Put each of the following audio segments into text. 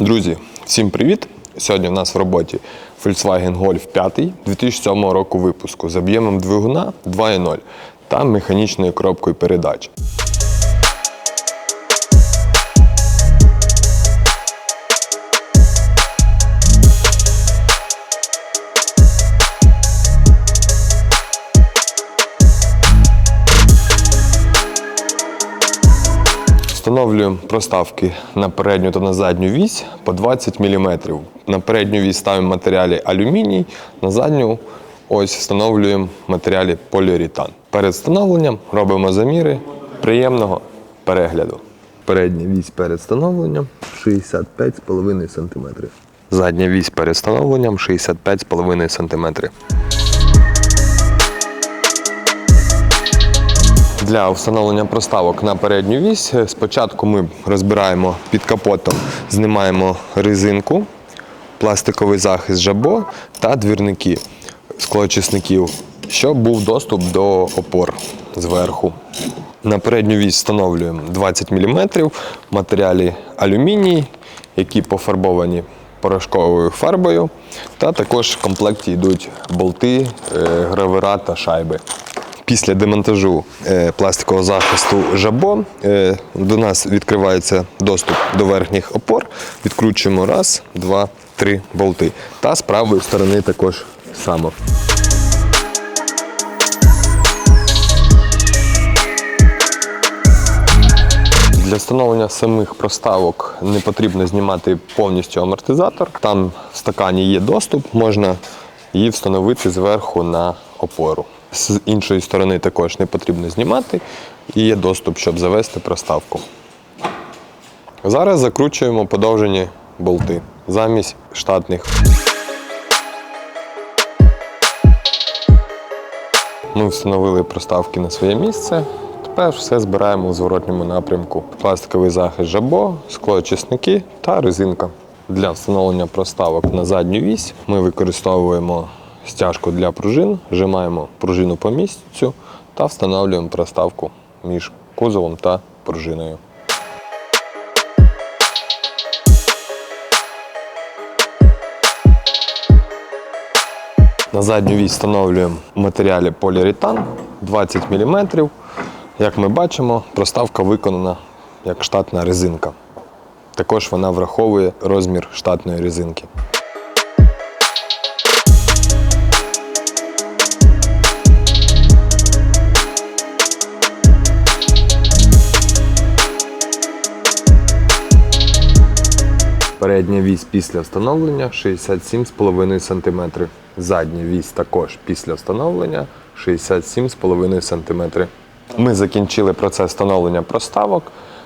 Друзі, всім привіт! Сьогодні в нас в роботі Volkswagen Golf 5 2007 року випуску з об'ємом двигуна 2.0 та механічною коробкою передач. Встановлюємо проставки на передню та на задню вісь по 20 мм. На передню вісь ставимо матеріалі алюміній, на задню ось встановлюємо матеріалі поліуретан. Перед встановленням робимо заміри приємного перегляду. Передня вісь перед встановленням 65,5 см. Задня вісь перед встановленням 65,5 см. Для встановлення проставок на передню вісь спочатку ми розбираємо під капотом, знімаємо резинку, пластиковий захист жабо та двірники склоочисників, щоб був доступ до опор зверху. На передню вісь встановлюємо 20 мм матеріалі алюміній, які пофарбовані порошковою фарбою. Та також в комплекті йдуть болти, е, гравера та шайби. Після демонтажу е, пластикового захисту жабо е, до нас відкривається доступ до верхніх опор. Відкручуємо раз, два, три болти. Та з правої сторони також само. Для встановлення самих проставок не потрібно знімати повністю амортизатор. Там в стакані є доступ, можна її встановити зверху на опору. З іншої сторони також не потрібно знімати і є доступ, щоб завести проставку. Зараз закручуємо подовжені болти замість штатних. Ми встановили проставки на своє місце. Тепер все збираємо у зворотньому напрямку. Пластиковий захист жабо, склоочисники та резинка. Для встановлення проставок на задню вісь ми використовуємо стяжку для пружин, вжимаємо пружину по місцю та встановлюємо проставку між кузовом та пружиною. На задню вісь встановлюємо матеріалі поліуретан 20 мм. Як ми бачимо, проставка виконана як штатна резинка. Також вона враховує розмір штатної резинки. Передня вісь після встановлення 67,5 см. Задня вісь також після встановлення 67,5 см. Ми закінчили процес встановлення проставок,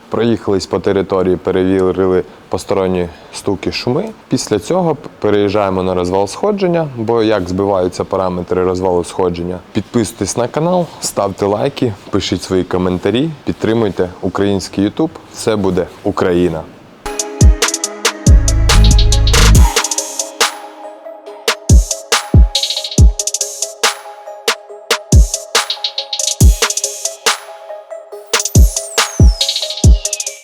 проїхались по території, перевірили посторонні стуки, шуми. Після цього переїжджаємо на розвал сходження, бо як збиваються параметри розвалу сходження. Підписуйтесь на канал, ставте лайки, пишіть свої коментарі, підтримуйте український YouTube. Все буде Україна!